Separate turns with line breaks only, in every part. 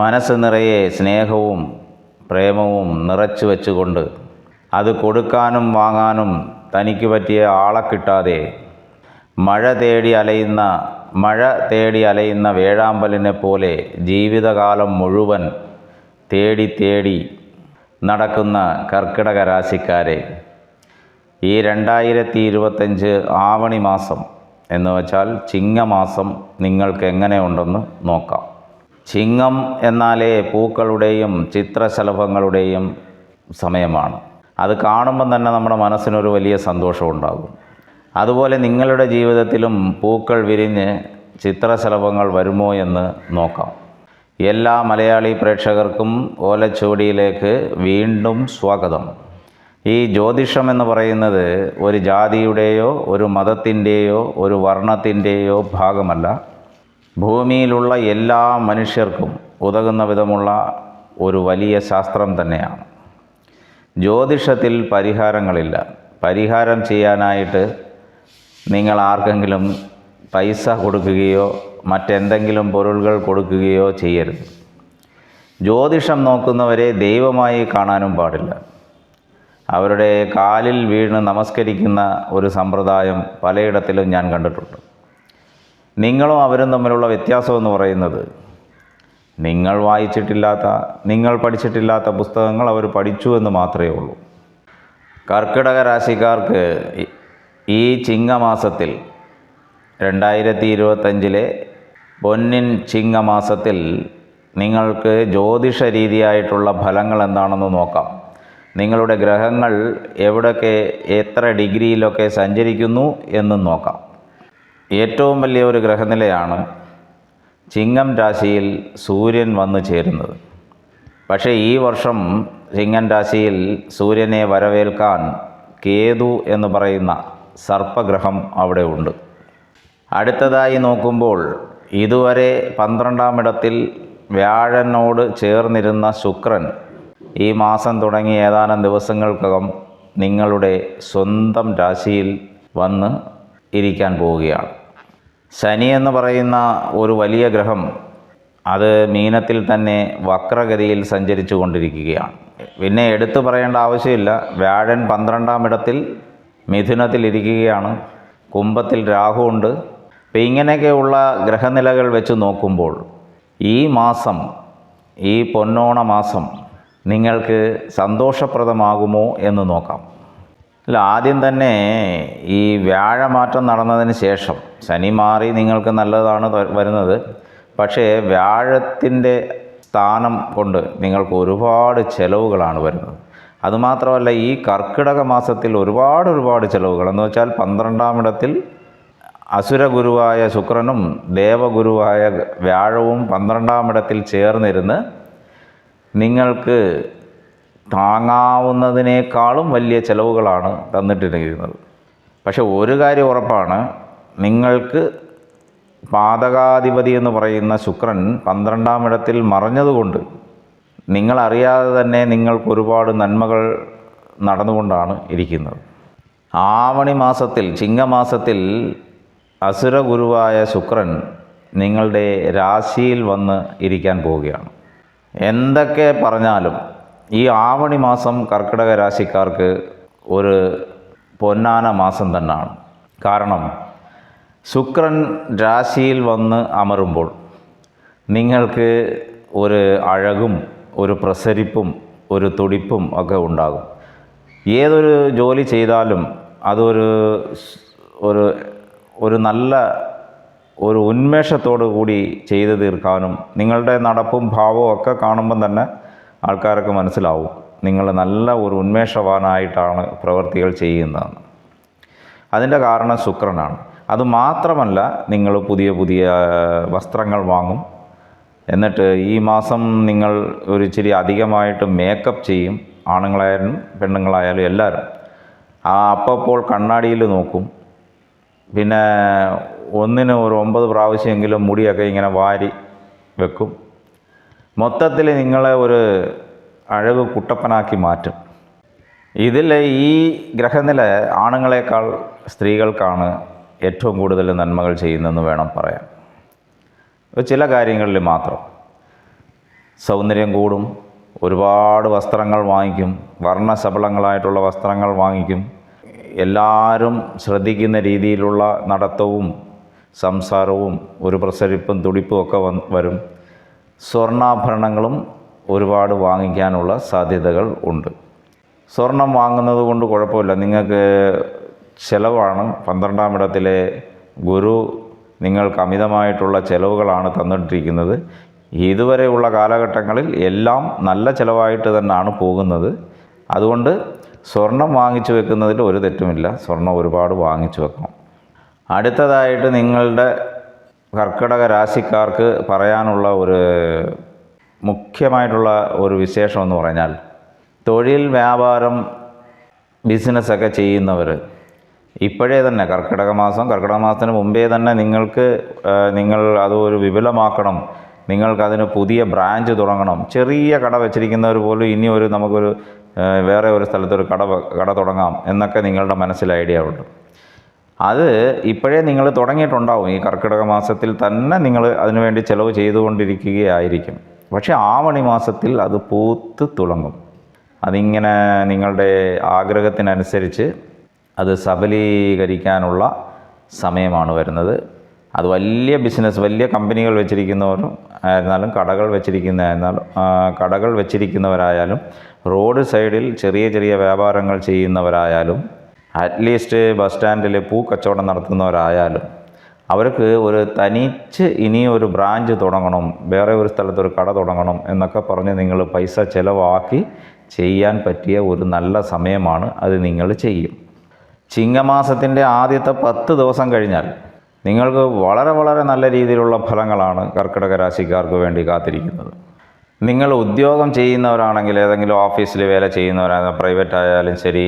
മനസ്സ് നിറയെ സ്നേഹവും പ്രേമവും നിറച്ചു വെച്ചുകൊണ്ട് അത് കൊടുക്കാനും വാങ്ങാനും തനിക്ക് പറ്റിയ ആളെ കിട്ടാതെ മഴ തേടി അലയുന്ന മഴ തേടി അലയുന്ന വേഴാമ്പലിനെ പോലെ ജീവിതകാലം മുഴുവൻ തേടി തേടി നടക്കുന്ന കർക്കിടക രാശിക്കാരെ ഈ രണ്ടായിരത്തി ഇരുപത്തഞ്ച് ആവണി മാസം എന്ന് വെച്ചാൽ ചിങ്ങമാസം നിങ്ങൾക്ക് എങ്ങനെയുണ്ടെന്ന് നോക്കാം. ചിങ്ങം എന്നാലേ പൂക്കളുടെയും ചിത്രശലഭങ്ങളുടെയും സമയമാണ്. അത് കാണുമ്പം തന്നെ നമ്മുടെ മനസ്സിനൊരു വലിയ സന്തോഷമുണ്ടാകും അതുപോലെ നിങ്ങളുടെ ജീവിതത്തിലും പൂക്കൾ വിരിഞ്ഞ് ചിത്രശലഭങ്ങൾ വരുമോ എന്ന് നോക്കാം. എല്ലാ മലയാളി പ്രേക്ഷകർക്കും ഓലച്ചുവടിയിലേക്ക് വീണ്ടും സ്വാഗതം. ഈ ജ്യോതിഷം എന്ന് പറയുന്നത് ഒരു ജാതിയുടെയോ ഒരു മതത്തിന്റെയോ ഒരു വർണത്തിന്റെയോ ഭാഗമല്ല. ഭൂമിയിലുള്ള എല്ലാ മനുഷ്യർക്കും ഉതകുന്ന വിധമുള്ള ഒരു വലിയ ശാസ്ത്രം തന്നെയാണ്. ജ്യോതിഷത്തിൽ പരിഹാരങ്ങളില്ല. പരിഹാരം ചെയ്യാനായിട്ട് നിങ്ങൾ ആർക്കെങ്കിലും പൈസ കൊടുക്കുകയോ മറ്റെന്തെങ്കിലും പൊരുളുകൾ കൊടുക്കുകയോ ചെയ്യരുത്. ജ്യോതിഷം നോക്കുന്നവരെ ദൈവമായി കാണാനും പാടില്ല. അവരുടെ കാലിൽ വീണ് നമസ്കരിക്കുന്ന ഒരു സമ്പ്രദായം പലയിടത്തിലും ഞാൻ കണ്ടിട്ടുണ്ട്. നിങ്ങളും അവരും തമ്മിലുള്ള വ്യത്യാസം എന്ന് പറയുന്നത്. നിങ്ങൾ വായിച്ചിട്ടില്ലാത്ത നിങ്ങൾ പഠിച്ചിട്ടില്ലാത്ത പുസ്തകങ്ങൾ അവർ പഠിച്ചു എന്ന് മാത്രമേ ഉള്ളൂ. കർക്കിടക രാശിക്കാർക്ക് ഈ- ചിങ്ങമാസത്തിൽ രണ്ടായിരത്തി ഇരുപത്തഞ്ചിലെ പൊന്നിൻ ചിങ്ങമാസത്തിൽ നിങ്ങൾക്ക് ജ്യോതിഷ രീതിയായിട്ടുള്ള ഫലങ്ങൾ എന്താണെന്ന് നോക്കാം. നിങ്ങളുടെ ഗ്രഹങ്ങൾ എവിടെയൊക്കെ എത്ര ഡിഗ്രിയിലൊക്കെ സഞ്ചരിക്കുന്നു എന്നും നോക്കാം. ഏറ്റവും വലിയ ഒരു ഗ്രഹനിലയാണ് ചിങ്ങം രാശിയിൽ സൂര്യൻ വന്നു ചേരുന്നത്. പക്ഷേ ഈ വർഷം ചിങ്ങം രാശിയിൽ സൂര്യനെ വരവേൽക്കാൻ കേതു എന്ന് പറയുന്ന സർപ്പഗ്രഹം അവിടെ ഉണ്ട്. അടുത്തതായി നോക്കുമ്പോൾ ഇതുവരെ പന്ത്രണ്ടാം ഇടത്തിൽ വ്യാഴനോട് ചേർന്നിരുന്ന ശുക്രൻ ഈ മാസം തുടങ്ങി ഏതാനും ദിവസങ്ങൾക്കകം നിങ്ങളുടെ സ്വന്തം രാശിയിൽ വന്ന് ഇരിക്കാൻ പോവുകയാണ്. ശനി എന്ന് പറയുന്ന ഒരു വലിയ ഗ്രഹം അത് മീനത്തിൽ തന്നെ വക്രഗതിയിൽ സഞ്ചരിച്ചു കൊണ്ടിരിക്കുകയാണ്. പിന്നെ എടുത്തു പറയേണ്ട ആവശ്യമില്ല. വ്യാഴൻ പന്ത്രണ്ടാം ഇടത്തിൽ മിഥുനത്തിൽ ഇരിക്കുകയാണ്. കുംഭത്തിൽ രാഹുണ്ട് അപ്പം ഇങ്ങനെയൊക്കെയുള്ള ഗ്രഹനിലകൾ വെച്ച് നോക്കുമ്പോൾ ഈ മാസം ഈ പൊന്നോണ മാസം നിങ്ങൾക്ക് സന്തോഷപ്രദമാകുമോ എന്ന് നോക്കാം. അല്ല ആദ്യം തന്നെ ഈ വ്യാഴമാറ്റം നടന്നതിന് ശേഷം ശനി മാറി നിങ്ങൾക്ക് നല്ലതാണ് വരുന്നത്. പക്ഷേ വ്യാഴത്തിന്റെ സ്ഥാനം കൊണ്ട് നിങ്ങൾക്ക് ഒരുപാട് ചിലവുകളാണ് വരുന്നത്. അതുമാത്രമല്ല ഈ കർക്കിടക മാസത്തിൽ ഒരുപാട് ഒരുപാട് ചിലവുകൾ. എന്ന് വെച്ചാൽ പന്ത്രണ്ടാം ഇടത്തിൽ അസുരഗുരുവായ ശുക്രനും ദേവഗുരുവായ വ്യാഴവും പന്ത്രണ്ടാം ഇടത്തിൽ ചേർന്നിരുന്ന് നിങ്ങൾക്ക് താങ്ങാവുന്നതിനേക്കാളും വലിയ ചിലവുകളാണ് തന്നിട്ടിരിക്കുന്നത്. പക്ഷെ ഒരു കാര്യം ഉറപ്പാണ്. നിങ്ങൾക്ക് പാതകാധിപതി എന്ന് പറയുന്ന ശുക്രൻ പന്ത്രണ്ടാം ഇടത്തിൽ മറഞ്ഞതുകൊണ്ട് നിങ്ങളറിയാതെ തന്നെ നിങ്ങൾക്ക് ഒരുപാട് നന്മകൾ നടന്നുകൊണ്ടാണ് ഇരിക്കുന്നത്. ആവണി മാസത്തിൽ ചിങ്ങമാസത്തിൽ അസുരഗുരുവായ ശുക്രൻ നിങ്ങളുടെ രാശിയിൽ വന്ന് ഇരിക്കാൻ പോവുകയാണ്. എന്തൊക്കെ പറഞ്ഞാലും ഈ ആവണി മാസം കർക്കിടക രാശിക്കാർക്ക് ഒരു പൊന്നാന മാസം തന്നെയാണ്. കാരണം ശുക്രൻ രാശിയിൽ വന്ന് അമരുമ്പോൾ നിങ്ങൾക്ക് ഒരു അഴകും ഒരു പ്രസരിപ്പും ഒരു തുടിപ്പും ഒക്കെ ഉണ്ടാകും. ഏതൊരു ജോലി ചെയ്താലും അതൊരു ഒരു ഒരു നല്ല ഒരു ഉന്മേഷത്തോടു കൂടി ചെയ്തു തീർക്കാനും നിങ്ങളുടെ നടപ്പും ഭാവവും ഒക്കെ കാണുമ്പം തന്നെ ആൾക്കാർക്ക് മനസ്സിലാവും നിങ്ങൾ നല്ല ഒരു ഉന്മേഷവാനായിട്ടാണ് പ്രവൃത്തികൾ ചെയ്യുന്നതെന്ന്. അതിന്റെ കാരണം ശുക്രനാണ്. അതുമാത്രമല്ല നിങ്ങൾ പുതിയ പുതിയ വസ്ത്രങ്ങൾ വാങ്ങും. എന്നിട്ട് ഈ മാസം നിങ്ങൾ ഒരു ഇച്ചിരി അധികമായിട്ട് മേക്കപ്പ് ചെയ്യും ആണുങ്ങളായാലും പെണ്ണുങ്ങളായാലും എല്ലാവരും. ആ അപ്പോൾ കണ്ണാടിയിൽ നോക്കും. പിന്നെ ഒന്നിന് ഒരു ഒമ്പത് പ്രാവശ്യമെങ്കിലും മുടിയൊക്കെ ഇങ്ങനെ വാരി വെക്കും. മൊത്തത്തിൽ നിങ്ങളെ ഒരു അഴക് കുട്ടപ്പനാക്കി മാറ്റും. ഇതിൽ ഈ ഗ്രഹനില ആണുങ്ങളെക്കാൾ സ്ത്രീകൾക്കാണ് ഏറ്റവും കൂടുതൽ നന്മകൾ ചെയ്യുന്നതെന്ന് വേണം പറയാൻ. ചില കാര്യങ്ങളിൽ മാത്രം. സൗന്ദര്യം കൂടും ഒരുപാട് വസ്ത്രങ്ങൾ വാങ്ങിക്കും വർണശബളങ്ങളായിട്ടുള്ള വസ്ത്രങ്ങൾ വാങ്ങിക്കും. എല്ലാവരും ശ്രദ്ധിക്കുന്ന രീതിയിലുള്ള നടത്തവും സംസാരവും ഒരു പ്രസരിപ്പും തുടിപ്പും ഒക്കെ വരും. സ്വർണാഭരണങ്ങളും ഒരുപാട് വാങ്ങിക്കാനുള്ള സാധ്യതകൾ ഉണ്ട്. സ്വർണം വാങ്ങുന്നത് കൊണ്ട് കുഴപ്പമില്ല. നിങ്ങൾക്ക് ചിലവാണ്. പന്ത്രണ്ടാം ഇടത്തിലെ ഗുരു നിങ്ങൾക്ക് അമിതമായിട്ടുള്ള ചിലവുകളാണ് തന്നിട്ടിരിക്കുന്നത്. ഇതുവരെയുള്ള കാലഘട്ടങ്ങളിൽ എല്ലാം നല്ല ചിലവായിട്ട് തന്നെയാണ് പോകുന്നത്. അതുകൊണ്ട് സ്വർണം വാങ്ങിച്ചു വെക്കുന്നതിൽ ഒരു തെറ്റുമില്ല. സ്വർണം ഒരുപാട് വാങ്ങിച്ചു വെക്കണം. അടുത്തതായിട്ട് നിങ്ങളുടെ കർക്കിടക രാശിക്കാർക്ക് പറയാനുള്ള ഒരു മുഖ്യമായിട്ടുള്ള ഒരു വിശേഷം എന്ന് പറഞ്ഞാൽ തൊഴിൽ വ്യാപാരം ബിസിനസ്സൊക്കെ ചെയ്യുന്നവർ ഇപ്പോഴേ തന്നെ കർക്കിടക മാസം കർക്കിടക മാസത്തിന് മുമ്പേ തന്നെ നിങ്ങൾക്ക് നിങ്ങൾ അത് ഒരു വിപുലമാക്കണം. നിങ്ങൾക്കതിന് പുതിയ ബ്രാഞ്ച് തുടങ്ങണം. ചെറിയ കട വെച്ചിരിക്കുന്നവർ പോലും ഇനി ഒരു നമുക്കൊരു വേറെ ഒരു സ്ഥലത്തൊരു കട കട തുടങ്ങാം എന്നൊക്കെ നിങ്ങളുടെ മനസ്സിൽ ഐഡിയ ഉണ്ട്. അത് ഇപ്പോഴേ നിങ്ങൾ തുടങ്ങിയിട്ടുണ്ടാവും. ഈ കർക്കിടക മാസത്തിൽ തന്നെ നിങ്ങൾ അതിനുവേണ്ടി ചിലവ് ചെയ്തുകൊണ്ടിരിക്കുകയായിരിക്കും. പക്ഷേ ആവണി മാസത്തിൽ അത് പൂത്ത് തുളങ്ങും അതിങ്ങനെ നിങ്ങളുടെ ആഗ്രഹത്തിനനുസരിച്ച് അത് സബലീകരിക്കാനുള്ള സമയമാണ് വരുന്നത്. അത് വലിയ ബിസിനസ് വലിയ കമ്പനികൾ വെച്ചിരിക്കുന്നവരും ആയിരുന്നാലും കടകൾ വെച്ചിരിക്കുന്നതായിരുന്നാലും കടകൾ വെച്ചിരിക്കുന്നവരായാലും റോഡ് സൈഡിൽ ചെറിയ ചെറിയ വ്യാപാരങ്ങൾ ചെയ്യുന്നവരായാലും അറ്റ്ലീസ്റ്റ് ബസ് സ്റ്റാൻഡിൽ പൂ കച്ചവടം നടത്തുന്നവരായാലും അവർക്ക് ഒരു തനിച്ച് ഇനി ഒരു ബ്രാഞ്ച് തുടങ്ങണം വേറെ ഒരു സ്ഥലത്ത് ഒരു കട തുടങ്ങണം എന്നൊക്കെ പറഞ്ഞ് നിങ്ങൾ പൈസ ചിലവാക്കി ചെയ്യാൻ പറ്റിയ ഒരു നല്ല സമയമാണ് അത് നിങ്ങൾ ചെയ്യും. ചിങ്ങമാസത്തിന്റെ ആദ്യത്തെ പത്ത് ദിവസം കഴിഞ്ഞാൽ നിങ്ങൾക്ക് വളരെ വളരെ നല്ല രീതിയിലുള്ള ഫലങ്ങളാണ് കർക്കിടക രാശിക്കാർക്ക് വേണ്ടി കാത്തിരിക്കുന്നത്. നിങ്ങൾ ഉദ്യോഗം ചെയ്യുന്നവരാണെങ്കിൽ ഏതെങ്കിലും ഓഫീസിൽ വേല ചെയ്യുന്നവരായാലും പ്രൈവറ്റ് ആയാലും ശരി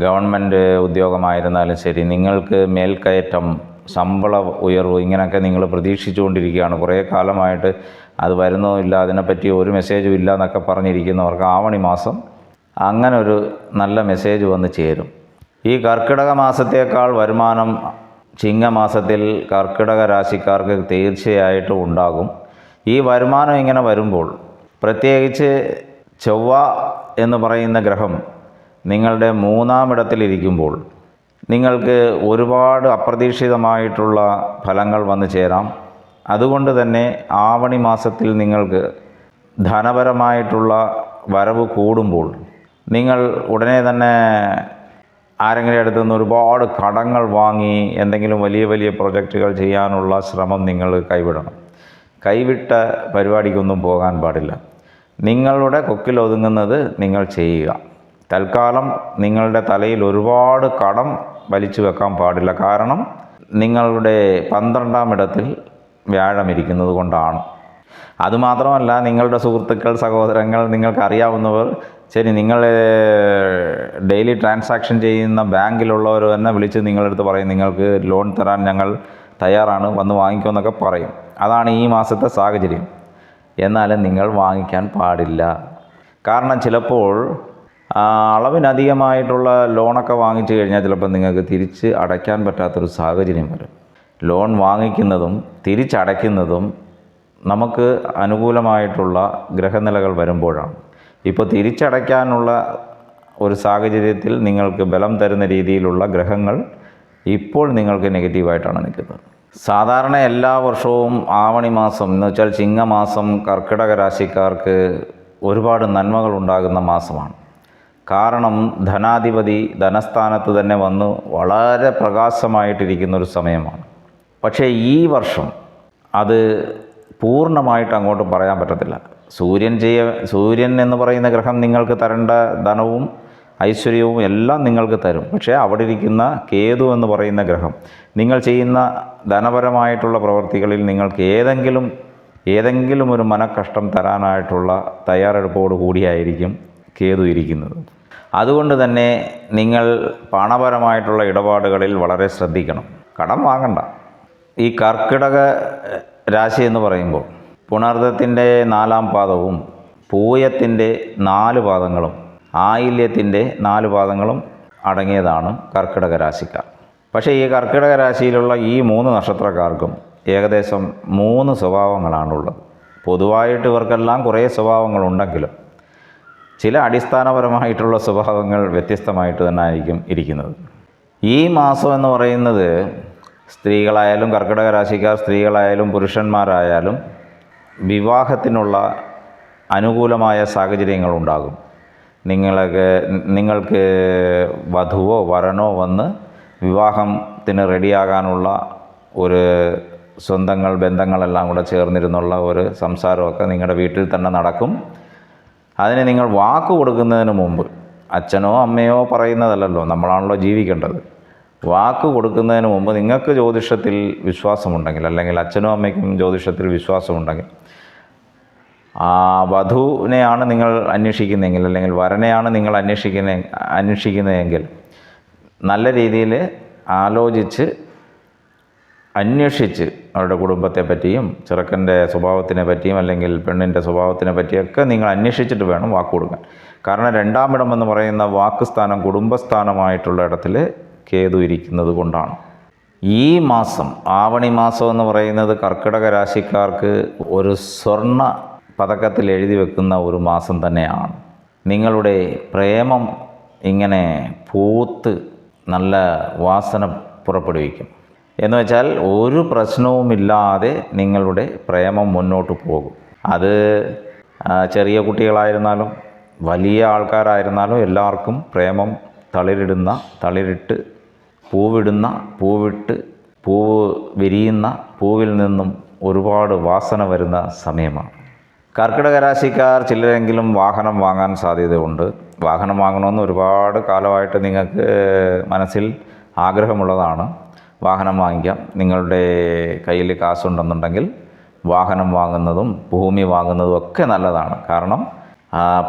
ഗവൺമെന്റ് ഉദ്യോഗമായിരുന്നാലും ശരി നിങ്ങൾക്ക് മേൽക്കയറ്റം ശമ്പള ഉയർവ് ഇങ്ങനെയൊക്കെ നിങ്ങൾ പ്രതീക്ഷിച്ചുകൊണ്ടിരിക്കുകയാണ്. കുറേ കാലമായിട്ട് അത് വരുന്നോ ഇല്ല അതിനെപ്പറ്റി ഒരു മെസ്സേജും ഇല്ല എന്നൊക്കെ പറഞ്ഞിരിക്കുന്നവർക്ക് ആവണി മാസം അങ്ങനെ ഒരു നല്ല മെസ്സേജ് വന്ന് ചേരും. ഈ കർക്കിടക മാസത്തേക്കാൾ വരുമാനം ചിങ്ങമാസത്തിൽ കർക്കിടക രാശിക്കാർക്ക് തീർച്ചയായിട്ടും ഉണ്ടാകും. ഈ വരുമാനം ഇങ്ങനെ വരുമ്പോൾ പ്രത്യേകിച്ച് ചൊവ്വ എന്ന് പറയുന്ന ഗ്രഹം നിങ്ങളുടെ മൂന്നാം ഇടത്തിലിരിക്കുമ്പോൾ നിങ്ങൾക്ക് ഒരുപാട് അപ്രതീക്ഷിതമായിട്ടുള്ള ഫലങ്ങൾ വന്നു ചേരാം. അതുകൊണ്ട് തന്നെ ആവണി മാസത്തിൽ നിങ്ങൾക്ക് ധനപരമായിട്ടുള്ള വരവ് കൂടുമ്പോൾ നിങ്ങൾ ഉടനെ തന്നെ ആരെങ്കിലും അടുത്തു നിന്ന് ഒരുപാട് കടങ്ങൾ വാങ്ങി എന്തെങ്കിലും വലിയ വലിയ പ്രൊജക്റ്റുകൾ ചെയ്യാനുള്ള ശ്രമം നിങ്ങൾ കൈവിടണം. കൈവിട്ട പരിപാടിക്കൊന്നും പോകാൻ പാടില്ല. നിങ്ങളുടെ കൊക്കിൽ ഒതുങ്ങുന്നത് നിങ്ങൾ ചെയ്യുക. തൽക്കാലം നിങ്ങളുടെ തലയിൽ ഒരുപാട് കടം വലിച്ചു വെക്കാൻ പാടില്ല. കാരണം നിങ്ങളുടെ പന്ത്രണ്ടാം ഇടത്തിൽ വ്യാഴം ഇരിക്കുന്നത് കൊണ്ടാണ്. അതുമാത്രമല്ല നിങ്ങളുടെ സുഹൃത്തുക്കൾ സഹോദരങ്ങൾ നിങ്ങൾക്കറിയാവുന്നവർ ശരി നിങ്ങൾ ഡെയിലി ട്രാൻസാക്ഷൻ ചെയ്യുന്ന ബാങ്കിലുള്ളവർ തന്നെ വിളിച്ച് നിങ്ങളടുത്ത് പറയും നിങ്ങൾക്ക് ലോൺ തരാൻ ഞങ്ങൾ തയ്യാറാണ് വന്ന് വാങ്ങിക്കുമെന്നൊക്കെ പറയും. അതാണ് ഈ മാസത്തെ സാഹചര്യം. എന്നാലും നിങ്ങൾ വാങ്ങിക്കാൻ പാടില്ല. കാരണം ചിലപ്പോൾ അളവിനധികമായിട്ടുള്ള ലോണൊക്കെ വാങ്ങിച്ചു കഴിഞ്ഞാൽ ചിലപ്പോൾ നിങ്ങൾക്ക് തിരിച്ച് അടയ്ക്കാൻ പറ്റാത്തൊരു സാഹചര്യം വരും. ലോൺ വാങ്ങിക്കുന്നതും തിരിച്ചടയ്ക്കുന്നതും നമുക്ക് അനുകൂലമായിട്ടുള്ള ഗ്രഹനിലകൾ വരുമ്പോഴാണ്. ഇപ്പോൾ തിരിച്ചടയ്ക്കാനുള്ള ഒരു സാഹചര്യത്തിൽ നിങ്ങൾക്ക് ബലം തരുന്ന രീതിയിലുള്ള ഗ്രഹങ്ങൾ ഇപ്പോൾ നിങ്ങൾക്ക് നെഗറ്റീവായിട്ടാണ് നിൽക്കുന്നത്. സാധാരണ എല്ലാ വർഷവും ആവണി മാസം എന്ന് വെച്ചാൽ ചിങ്ങമാസം കർക്കിടക രാശിക്കാർക്ക് ഒരുപാട് നന്മകൾ ഉണ്ടാകുന്ന മാസമാണ്. കാരണം ധനാധിപതി ധനസ്ഥാനത്ത് തന്നെ വന്ന് വളരെ പ്രകാശമായിട്ടിരിക്കുന്ന ഒരു സമയമാണ്. പക്ഷേ ഈ വർഷം അത് പൂർണമായിട്ട് അങ്ങോട്ട് പറയാൻ പറ്റത്തില്ല. സൂര്യൻ ചെയ്യ സൂര്യൻ എന്ന് പറയുന്ന ഗ്രഹം നിങ്ങൾക്ക് തരേണ്ട ധനവും ഐശ്വര്യവും എല്ലാം നിങ്ങൾക്ക് തരും. പക്ഷേ അവിടെ ഇരിക്കുന്ന കേതു എന്ന് പറയുന്ന ഗ്രഹം നിങ്ങൾ ചെയ്യുന്ന ധനപരമായിട്ടുള്ള പ്രവൃത്തികളിൽ നിങ്ങൾക്ക് ഏതെങ്കിലും ഏതെങ്കിലും ഒരു മനക്കഷ്ടം തരാനായിട്ടുള്ള തയ്യാറെടുപ്പോട് കൂടിയായിരിക്കും കേതു ഇരിക്കുന്നത്. അതുകൊണ്ട് തന്നെ നിങ്ങൾ പണപരമായിട്ടുള്ള ഇടപാടുകളിൽ വളരെ ശ്രദ്ധിക്കണം. കടം വാങ്ങണ്ട. ഈ കർക്കിടക രാശി എന്ന് പറയുമ്പോൾ പുണർദത്തിന്റെ നാലാം പാദവും പൂയത്തിന്റെ നാല് പാദങ്ങളും ആയില്യത്തിന്റെ നാല് പാദങ്ങളും അടങ്ങിയതാണ് കർക്കിടക രാശിക്കാർ. പക്ഷേ ഈ കർക്കിടക രാശിയിലുള്ള ഈ മൂന്ന് നക്ഷത്രക്കാർക്കും ഏകദേശം മൂന്ന് സ്വഭാവങ്ങളാണുള്ളത്. പൊതുവായിട്ട് ഇവർക്കെല്ലാം കുറേ സ്വഭാവങ്ങളുണ്ടെങ്കിലും ചില അടിസ്ഥാനപരമായിട്ടുള്ള സ്വഭാവങ്ങൾ വ്യത്യസ്തമായിട്ട് തന്നെ ആയിരിക്കും ഇരിക്കുന്നത്. ഈ മാസം എന്ന് പറയുന്നത് സ്ത്രീകളായാലും കർക്കിടക രാശിക്കാർ സ്ത്രീകളായാലും പുരുഷന്മാരായാലും വിവാഹത്തിനുള്ള അനുകൂലമായ സാഹചര്യങ്ങൾ ഉണ്ടാകും. നിങ്ങൾക്ക് നിങ്ങൾക്ക് വധുവോ വരനോ വന്ന് വിവാഹത്തിന് റെഡിയാകാനുള്ള ഒരു സ്വന്തങ്ങൾ ബന്ധങ്ങളെല്ലാം കൂടെ ചേർന്നിരുന്നുള്ള ഒരു സംസാരമൊക്കെ നിങ്ങളുടെ വീട്ടിൽ തന്നെ നടക്കും. അതിന് നിങ്ങൾ വാക്ക് കൊടുക്കുന്നതിന് മുമ്പ് അച്ഛനോ അമ്മയോ പറയുന്നതല്ലല്ലോ നമ്മളാണല്ലോ ജീവിക്കേണ്ടത്. വാക്ക് കൊടുക്കുന്നതിന് മുമ്പ് നിങ്ങൾക്ക് ജ്യോതിഷത്തിൽ വിശ്വാസമുണ്ടെങ്കിൽ അല്ലെങ്കിൽ അച്ഛനോ അമ്മയ്ക്കും ജ്യോതിഷത്തിൽ വിശ്വാസമുണ്ടെങ്കിൽ ആ വധുവിനെയാണ് നിങ്ങൾ അന്വേഷിക്കുന്നതെങ്കിൽ അല്ലെങ്കിൽ വരനെയാണ് നിങ്ങൾ അന്വേഷിക്കുന്ന അന്വേഷിക്കുന്നതെങ്കിൽ നല്ല രീതിയിൽ ആലോചിച്ച് അന്വേഷിച്ച് അവരുടെ കുടുംബത്തെ പറ്റിയും ചെറുക്കന്റെ സ്വഭാവത്തിനെ പറ്റിയും അല്ലെങ്കിൽ പെണ്ണിന്റെ സ്വഭാവത്തിനെ പറ്റിയൊക്കെ നിങ്ങൾ അന്വേഷിച്ചിട്ട് വേണം വാക്ക് കൊടുക്കാൻ. കാരണം രണ്ടാമിടം എന്ന് പറയുന്ന വാക്ക് സ്ഥാനം കുടുംബസ്ഥാനമായിട്ടുള്ള ഇടത്തിൽ കേതു ഇരിക്കുന്നത് കൊണ്ടാണ്. ഈ മാസം ആവണി മാസം എന്ന് പറയുന്നത് കർക്കിടക രാശിക്കാർക്ക് ഒരു സ്വർണ പതക്കത്തിൽ എഴുതി വെക്കുന്ന ഒരു മാസം തന്നെയാണ്. നിങ്ങളുടെ പ്രേമം ഇങ്ങനെ പൂത്ത് നല്ല വാസന പുറപ്പെടുവിക്കും. എന്ന് വെച്ചാൽ ഒരു പ്രശ്നവുമില്ലാതെ നിങ്ങളുടെ പ്രേമം മുന്നോട്ട് പോകും. അത് ചെറിയ കുട്ടികളായിരുന്നാലും വലിയ ആൾക്കാരായിരുന്നാലും എല്ലാവർക്കും പ്രേമം തളിരിടുന്ന തളിരിട്ട് പൂവിടുന്ന പൂവിട്ട് പൂവ് വിരിയുന്ന പൂവിൽ നിന്നും ഒരുപാട് വാസന വരുന്ന സമയമാണ്. കർക്കിടക രാശിക്കാർ ചിലരെങ്കിലും വാഹനം വാങ്ങാൻ സാധ്യതയുണ്ട്. വാഹനം വാങ്ങണമെന്ന് ഒരുപാട് കാലമായിട്ട് നിങ്ങൾക്ക് മനസ്സിൽ ആഗ്രഹമുള്ളതാണ്. വാഹനം വാങ്ങിക്കാം. നിങ്ങളുടെ കയ്യിൽ കാശുണ്ടെന്നുണ്ടെങ്കിൽ വാഹനം വാങ്ങുന്നതും ഭൂമി വാങ്ങുന്നതും ഒക്കെ നല്ലതാണ്. കാരണം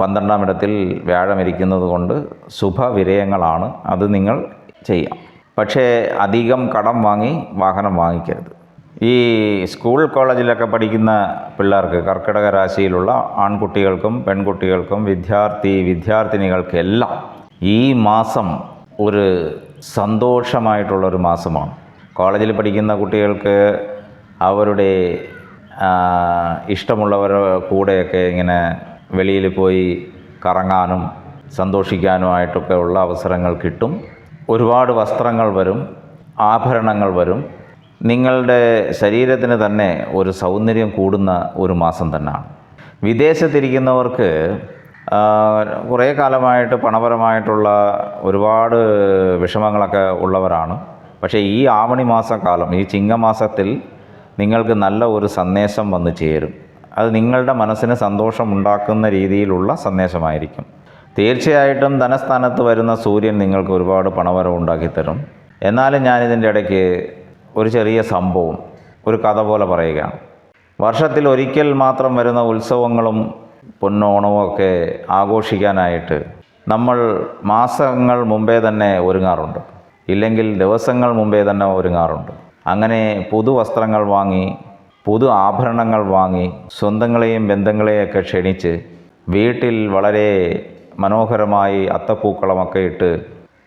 പന്ത്രണ്ടാം ഇടത്തിൽ വ്യാഴമിരിക്കുന്നത് കൊണ്ട് ശുഭവിരയങ്ങളാണ് അത് നിങ്ങൾ ചെയ്യാം. പക്ഷേ അധികം കടം വാങ്ങി വാഹനം വാങ്ങിക്കരുത്. ഈ സ്കൂൾ കോളേജിലൊക്കെ പഠിക്കുന്ന പിള്ളേർക്ക് കർക്കിടക രാശിയിലുള്ള ആൺകുട്ടികൾക്കും പെൺകുട്ടികൾക്കും വിദ്യാർത്ഥി വിദ്യാർത്ഥിനികൾക്കെല്ലാം ഈ മാസം ഒരു സന്തോഷമായിട്ടുള്ളൊരു മാസമാണ്. കോളേജിൽ പഠിക്കുന്ന കുട്ടികൾക്ക് അവരുടെ ഇഷ്ടമുള്ളവരുടെ കൂടെയൊക്കെ ഇങ്ങനെ വെളിയിൽ പോയി കറങ്ങാനും സന്തോഷിക്കാനുമായിട്ടൊക്കെ ഉള്ള അവസരങ്ങൾ കിട്ടും. ഒരുപാട് വസ്ത്രങ്ങൾ വരും ആഭരണങ്ങൾ വരും. നിങ്ങളുടെ ശരീരത്തിന് തന്നെ ഒരു സൗന്ദര്യം കൂടുന്ന ഒരു മാസം തന്നെയാണ്. വിദേശത്തിരിക്കുന്നവർക്ക് കുറേ കാലമായിട്ട് പണപരമായിട്ടുള്ള ഒരുപാട് വിഷമങ്ങളൊക്കെ ഉള്ളവരാണ്. പക്ഷേ ഈ ആവണി മാസക്കാലം ഈ ചിങ്ങമാസത്തിൽ നിങ്ങൾക്ക് നല്ല ഒരു സന്ദേശം വന്നു ചേരും. അത് നിങ്ങളുടെ മനസ്സിന് സന്തോഷമുണ്ടാക്കുന്ന രീതിയിലുള്ള സന്ദേശമായിരിക്കും. തീർച്ചയായിട്ടും ധനസ്ഥാനത്ത് വരുന്ന സൂര്യൻ നിങ്ങൾക്ക് ഒരുപാട് പണവരവ് ഉണ്ടാക്കിത്തരും. എന്നാലും ഞാനിതിന്റെ ഇടയ്ക്ക് ഒരു ചെറിയ സംഭവം ഒരു കഥ പോലെ പറയുകയാണ്. വർഷത്തിൽ ഒരിക്കൽ മാത്രം വരുന്ന ഉത്സവങ്ങളും പൊന്നോണവും ഒക്കെ ആഘോഷിക്കാനായിട്ട് നമ്മൾ മാസങ്ങൾ മുമ്പേ തന്നെ ഒരുങ്ങാറുണ്ട്. ഇല്ലെങ്കിൽ ദിവസങ്ങൾ മുമ്പേ തന്നെ ഒരുങ്ങാറുണ്ട്. അങ്ങനെ പുതു വസ്ത്രങ്ങൾ വാങ്ങി പുതു ആഭരണങ്ങൾ വാങ്ങി സ്വന്തങ്ങളെയും ബന്ധങ്ങളെയൊക്കെ ക്ഷണിച്ച് വീട്ടിൽ വളരെ മനോഹരമായി അത്തപ്പൂക്കളമൊക്കെ ഇട്ട്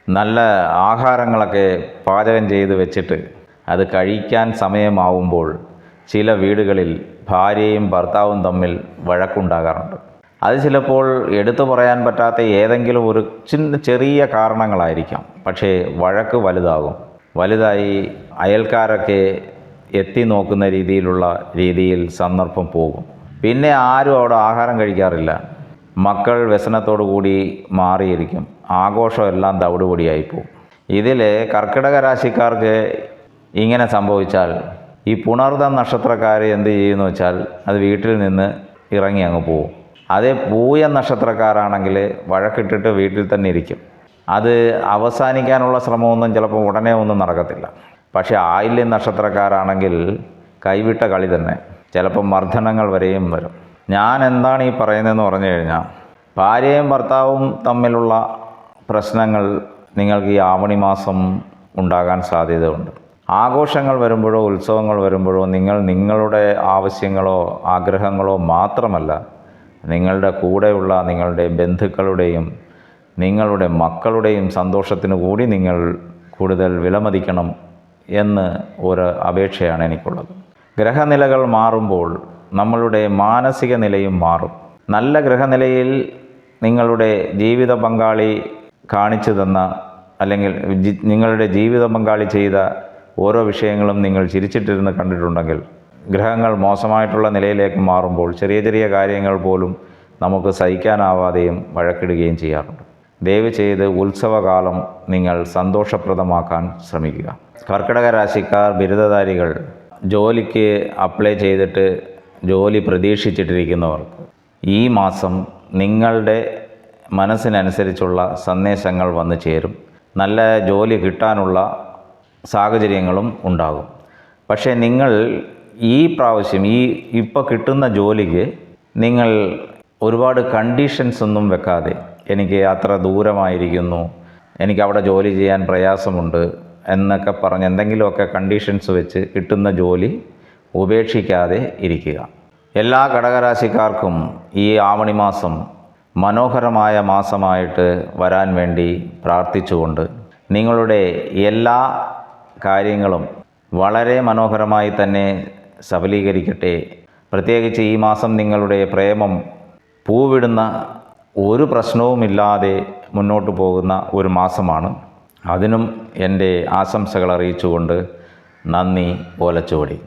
നല്ല ആഹാരങ്ങളൊക്കെ പാചകം ചെയ്ത് വെച്ചിട്ട് അത് കഴിക്കാൻ സമയമാവുമ്പോൾ ചില വീടുകളിൽ ഭാര്യയും ഭർത്താവും തമ്മിൽ വഴക്കുണ്ടാകാറുണ്ട്. അത് ചിലപ്പോൾ എടുത്തു പറയാൻ പറ്റാത്ത ഏതെങ്കിലും ഒരു ചെറിയ കാരണങ്ങളായിരിക്കാം. പക്ഷേ വഴക്ക് വലുതാകും. വലുതായി അയൽക്കാരൊക്കെ എത്തി നോക്കുന്ന രീതിയിലുള്ള രീതിയിൽ സന്ദർഭം പോകും. പിന്നെ ആരും അവിടെ ആഹാരം കഴിക്കാറില്ല. മക്കൾ വ്യസനത്തോടു കൂടി മാറിയിരിക്കും. ആഘോഷമെല്ലാം തവിടുപൊടിയായി പോകും. ഇതിൽ കർക്കിടക രാശിക്കാർക്ക് ഇങ്ങനെ സംഭവിച്ചാൽ ഈ പുണർദ നക്ഷത്രക്കാർ എന്ത് ചെയ്യുമെന്ന് വെച്ചാൽ അത് വീട്ടിൽ നിന്ന് ഇറങ്ങി അങ്ങ് പോവും. അതേ പൂയ നക്ഷത്രക്കാരാണെങ്കിൽ വഴക്കിട്ടിട്ട് വീട്ടിൽ തന്നെ ഇരിക്കും. അത് അവസാനിക്കാനുള്ള ശ്രമമൊന്നും ചിലപ്പോൾ ഉടനെ ഒന്നും നടക്കത്തില്ല. പക്ഷേ ആയില്യം നക്ഷത്രക്കാരാണെങ്കിൽ കൈവിട്ട കളി തന്നെ. ചിലപ്പോൾ മർദ്ദനങ്ങൾ വരെയും വരും. ഞാൻ എന്താണ് ഈ പറയുന്നതെന്ന് പറഞ്ഞു കഴിഞ്ഞാൽ ഭാര്യയും ഭർത്താവും തമ്മിലുള്ള പ്രശ്നങ്ങൾ നിങ്ങൾക്ക് ഈ ആവണി മാസം ഉണ്ടാകാൻ സാധ്യതയുണ്ട്. ആഘോഷങ്ങൾ വരുമ്പോഴോ ഉത്സവങ്ങൾ വരുമ്പോഴോ നിങ്ങൾ നിങ്ങളുടെ ആവശ്യങ്ങളോ ആഗ്രഹങ്ങളോ മാത്രമല്ല നിങ്ങളുടെ കൂടെയുള്ള നിങ്ങളുടെ ബന്ധുക്കളുടെയും നിങ്ങളുടെ മക്കളുടെയും സന്തോഷത്തിന് കൂടി നിങ്ങൾ കൂടുതൽ വിലമതിക്കണം എന്ന് ഒരു അപേക്ഷയാണ് എനിക്കുള്ളത്. ഗ്രഹനിലകൾ മാറുമ്പോൾ നമ്മളുടെ മാനസിക നിലയും മാറും. നല്ല ഗ്രഹനിലയിൽ നിങ്ങളുടെ ജീവിത പങ്കാളി കാണിച്ചു തന്ന അല്ലെങ്കിൽ നിങ്ങളുടെ ജീവിത പങ്കാളി ചെയ്ത ഓരോ വിഷയങ്ങളും നിങ്ങൾ ചിരിച്ചിട്ടിരുന്ന് കണ്ടിട്ടുണ്ടെങ്കിൽ ഗ്രഹങ്ങൾ മോശമായിട്ടുള്ള നിലയിലേക്ക് മാറുമ്പോൾ ചെറിയ ചെറിയ കാര്യങ്ങൾ പോലും നമുക്ക് സഹിക്കാനാവാതെയും വഴക്കിടുകയും ചെയ്യാറുണ്ട്. ദയവ് ചെയ്ത് ഉത്സവകാലം നിങ്ങൾ സന്തോഷപ്രദമാക്കാൻ ശ്രമിക്കുക. കർക്കിടക രാശിക്കാർ ബിരുദധാരികൾ ജോലിക്ക് അപ്ലൈ ചെയ്തിട്ട് ജോലി പ്രതീക്ഷിച്ചിട്ടിരിക്കുന്നവർക്ക് ഈ മാസം നിങ്ങളുടെ മനസ്സിനനുസരിച്ചുള്ള സന്ദേശങ്ങൾ വന്നു ചേരും. നല്ല ജോലി കിട്ടാനുള്ള സാഹചര്യങ്ങളും ഉണ്ടാകും. പക്ഷേ നിങ്ങൾ ഈ പ്രാവശ്യം ഈ ഇപ്പോൾ കിട്ടുന്ന ജോലിക്ക് നിങ്ങൾ ഒരുപാട് കണ്ടീഷൻസ് ഒന്നും വെക്കാതെ എനിക്ക് അത്ര ദൂരമായിരിക്കുന്നു എനിക്ക് അവിടെ ജോലി ചെയ്യാൻ പ്രയാസമുണ്ട് എന്നൊക്കെ പറഞ്ഞ് എന്തെങ്കിലുമൊക്കെ കണ്ടീഷൻസ് വെച്ച് കിട്ടുന്ന ജോലി ഉപേക്ഷിക്കാതെ ഇരിക്കുക. എല്ലാ ഘടകരാശിക്കാർക്കും ഈ ആവണി മാസം മനോഹരമായ മാസമായിട്ട് വരാൻ വേണ്ടി പ്രാർത്ഥിച്ചുകൊണ്ട് നിങ്ങളുടെ എല്ലാ കാര്യങ്ങളും വളരെ മനോഹരമായി തന്നെ സഫലീകരിക്കട്ടെ. പ്രത്യേകിച്ച് ഈ മാസം നിങ്ങളുടെ പ്രേമം പൂവിടുന്ന ഒരു പ്രശ്നവുമില്ലാതെ മുന്നോട്ട് പോകുന്ന ഒരു മാസമാണ്. അതിനും എന്റെ ആശംസകൾ അറിയിച്ചുകൊണ്ട് നന്ദി ഓലച്ചുവടി